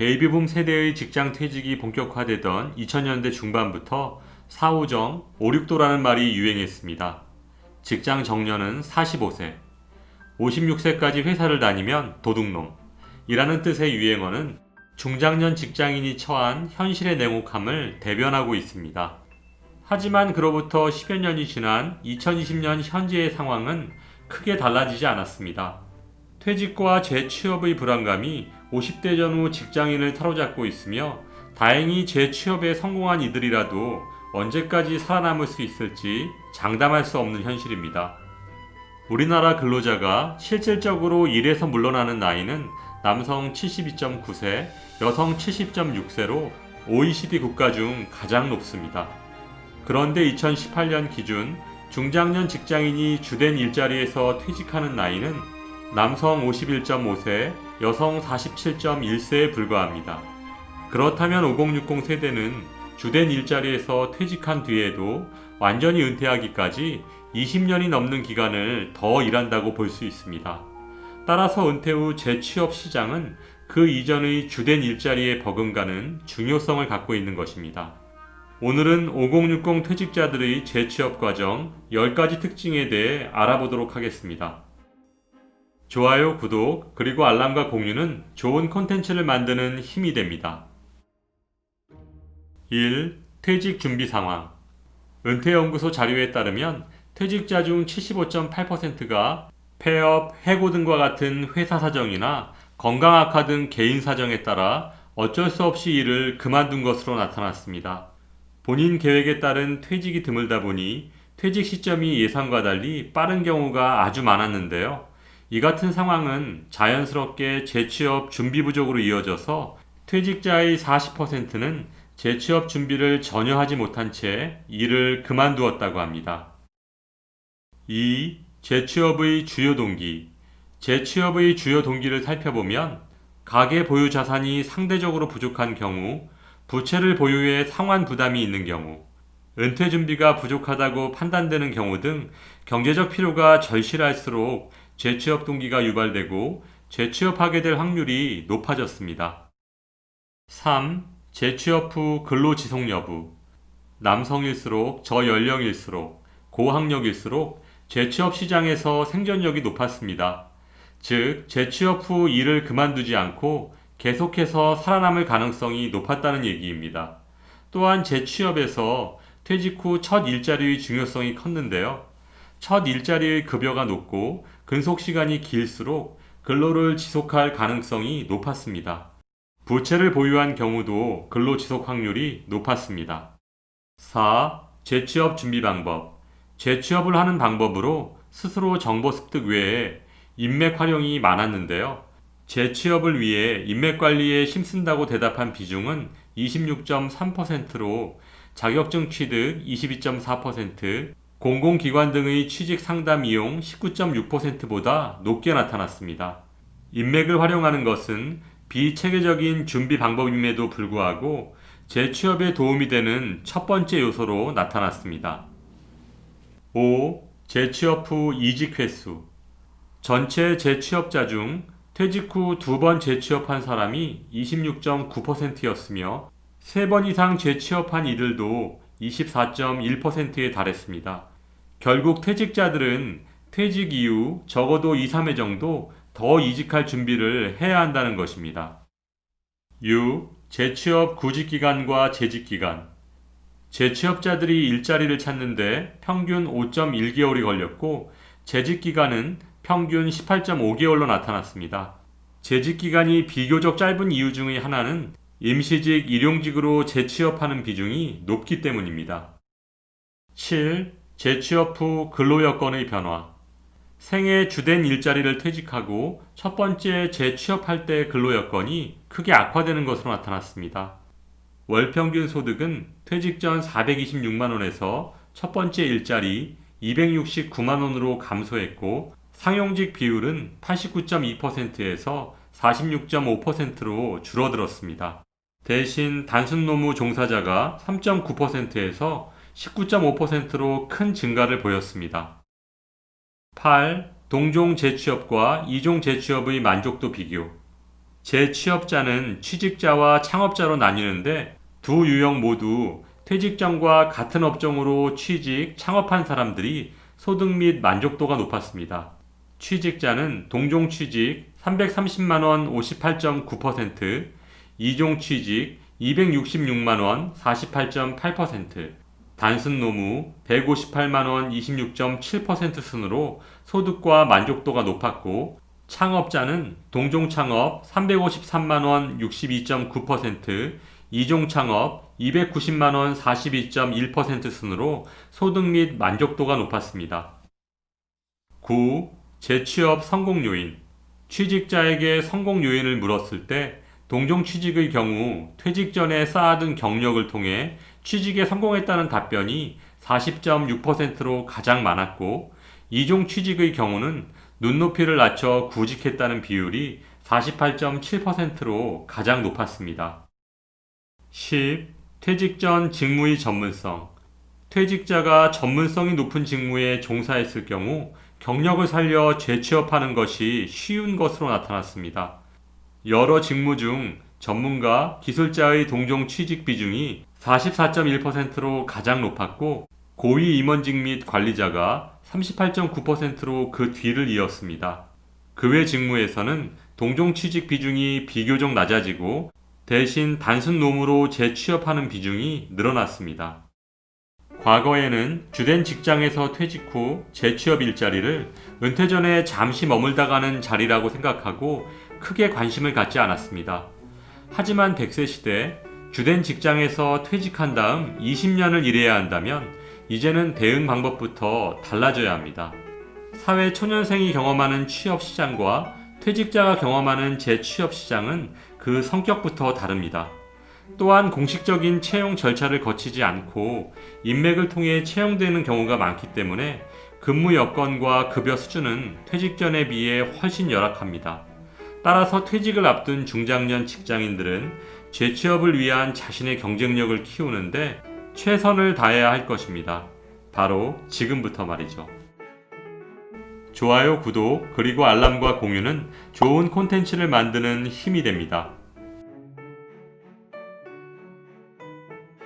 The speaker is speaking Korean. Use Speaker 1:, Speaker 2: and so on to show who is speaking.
Speaker 1: 베이비붐 세대의 직장 퇴직이 본격화되던 2000년대 중반부터 4, 5정, 5, 6도라는 말이 유행했습니다. 직장 정년은 45세, 56세까지 회사를 다니면 도둑놈. 이라는 뜻의 유행어는 중장년 직장인이 처한 현실의 냉혹함을 대변하고 있습니다. 하지만 그로부터 10여 년이 지난 2020년 현재의 상황은 크게 달라지지 않았습니다. 퇴직과 재취업의 불안감이 50대 전후 직장인을 사로잡고 있으며 다행히 재취업에 성공한 이들이라도 언제까지 살아남을 수 있을지 장담할 수 없는 현실입니다. 우리나라 근로자가 실질적으로 일에서 물러나는 나이는 남성 72.9세, 여성 70.6세로 OECD 국가 중 가장 높습니다. 그런데 2018년 기준 중장년 직장인이 주된 일자리에서 퇴직하는 나이는 남성 51.5세, 여성 47.1세에 불과합니다. 그렇다면 5060 세대는 주된 일자리에서 퇴직한 뒤에도 완전히 은퇴하기까지 20년이 넘는 기간을 더 일한다고 볼 수 있습니다. 따라서 은퇴 후 재취업 시장은 그 이전의 주된 일자리에 버금가는 중요성을 갖고 있는 것입니다. 오늘은 5060 퇴직자들의 재취업 과정 10가지 특징에 대해 알아보도록 하겠습니다. 좋아요, 구독, 그리고 알람과 공유는 좋은 콘텐츠를 만드는 힘이 됩니다. 1. 퇴직 준비 상황. 은퇴연구소 자료에 따르면 퇴직자 중 75.8%가 폐업, 해고 등과 같은 회사 사정이나 건강 악화 등 개인 사정에 따라 어쩔 수 없이 일을 그만둔 것으로 나타났습니다. 본인 계획에 따른 퇴직이 드물다 보니 퇴직 시점이 예상과 달리 빠른 경우가 아주 많았는데요. 이 같은 상황은 자연스럽게 재취업 준비 부족으로 이어져서 퇴직자의 40%는 재취업 준비를 전혀 하지 못한 채 일을 그만두었다고 합니다. 2. 재취업의 주요 동기. 재취업의 주요 동기를 살펴보면 가계 보유 자산이 상대적으로 부족한 경우, 부채를 보유해 상환 부담이 있는 경우, 은퇴 준비가 부족하다고 판단되는 경우 등 경제적 필요가 절실할수록 재취업 동기가 유발되고 재취업하게 될 확률이 높아졌습니다. 3. 재취업 후 근로 지속 여부. 남성일수록 저연령일수록 고학력일수록 재취업 시장에서 생존력이 높았습니다. 즉, 재취업 후 일을 그만두지 않고 계속해서 살아남을 가능성이 높았다는 얘기입니다. 또한 재취업에서 퇴직 후 첫 일자리의 중요성이 컸는데요. 첫 일자리의 급여가 높고 근속 시간이 길수록 근로를 지속할 가능성이 높았습니다. 부채를 보유한 경우도 근로 지속 확률이 높았습니다. 4. 재취업 준비 방법. 재취업을 하는 방법으로 스스로 정보 습득 외에 인맥 활용이 많았는데요. 재취업을 위해 인맥 관리에 힘쓴다고 대답한 비중은 26.3%로 자격증 취득 22.4%, 공공기관 등의 취직 상담 이용 19.6%보다 높게 나타났습니다. 인맥을 활용하는 것은 비체계적인 준비 방법임에도 불구하고 재취업에 도움이 되는 첫 번째 요소로 나타났습니다. 5. 재취업 후 이직 횟수. 전체 재취업자 중 퇴직 후 두 번 재취업한 사람이 26.9%였으며 세 번 이상 재취업한 이들도 24.1%에 달했습니다. 결국 퇴직자들은 퇴직 이후 적어도 2, 3회 정도 더 이직할 준비를 해야 한다는 것입니다. 6. 재취업 구직기간과 재직기간. 재취업자들이 일자리를 찾는데 평균 5.1개월이 걸렸고 재직기간은 평균 18.5개월로 나타났습니다. 재직기간이 비교적 짧은 이유 중의 하나는 임시직, 일용직으로 재취업하는 비중이 높기 때문입니다. 7. 재취업 후 근로 여건의 변화. 생애 주된 일자리를 퇴직하고 첫 번째 재취업할 때 근로 여건이 크게 악화되는 것으로 나타났습니다. 월 평균 소득은 퇴직 전 426만 원에서 첫 번째 일자리 269만 원으로 감소했고 상용직 비율은 89.2%에서 46.5%로 줄어들었습니다. 대신 단순 노무 종사자가 3.9%에서 19.5%로 큰 증가를 보였습니다. 8. 동종 재취업과 이종 재취업의 만족도 비교. 재취업자는 취직자와 창업자로 나뉘는데 두 유형 모두 퇴직 전과 같은 업종으로 취직, 창업한 사람들이 소득 및 만족도가 높았습니다. 취직자는 동종 취직 330만원 58.9%, 이종 취직 266만원 48.8%, 단순 노무 158만원 26.7% 순으로 소득과 만족도가 높았고, 창업자는 동종 창업 353만원 62.9%, 이종 창업 290만원 42.1% 순으로 소득 및 만족도가 높았습니다. 9. 재취업 성공 요인. 취직자에게 성공 요인을 물었을 때 동종 취직의 경우 퇴직 전에 쌓아둔 경력을 통해 취직에 성공했다는 답변이 40.6%로 가장 많았고 이종 취직의 경우는 눈높이를 낮춰 구직했다는 비율이 48.7%로 가장 높았습니다. 10. 퇴직 전 직무의 전문성. 퇴직자가 전문성이 높은 직무에 종사했을 경우 경력을 살려 재취업하는 것이 쉬운 것으로 나타났습니다. 여러 직무 중 전문가, 기술자의 동종 취직 비중이 44.1%로 가장 높았고 고위 임원직 및 관리자가 38.9%로 그 뒤를 이었습니다. 그 외 직무에서는 동종 취직 비중이 비교적 낮아지고 대신 단순 노무로 재취업하는 비중이 늘어났습니다. 과거에는 주된 직장에서 퇴직 후 재취업 일자리를 은퇴 전에 잠시 머물다가는 자리라고 생각하고 크게 관심을 갖지 않았습니다. 하지만 100세 시대 주된 직장에서 퇴직한 다음 20년을 일해야 한다면 이제는 대응 방법부터 달라져야 합니다. 사회 초년생이 경험하는 취업 시장과 퇴직자가 경험하는 재취업 시장은 그 성격부터 다릅니다. 또한 공식적인 채용 절차를 거치지 않고 인맥을 통해 채용되는 경우가 많기 때문에 근무 여건과 급여 수준은 퇴직 전에 비해 훨씬 열악합니다. 따라서 퇴직을 앞둔 중장년 직장인들은 재취업을 위한 자신의 경쟁력을 키우는데 최선을 다해야 할 것입니다. 바로 지금부터 말이죠. 좋아요, 구독, 그리고 알람과 공유는 좋은 콘텐츠를 만드는 힘이 됩니다.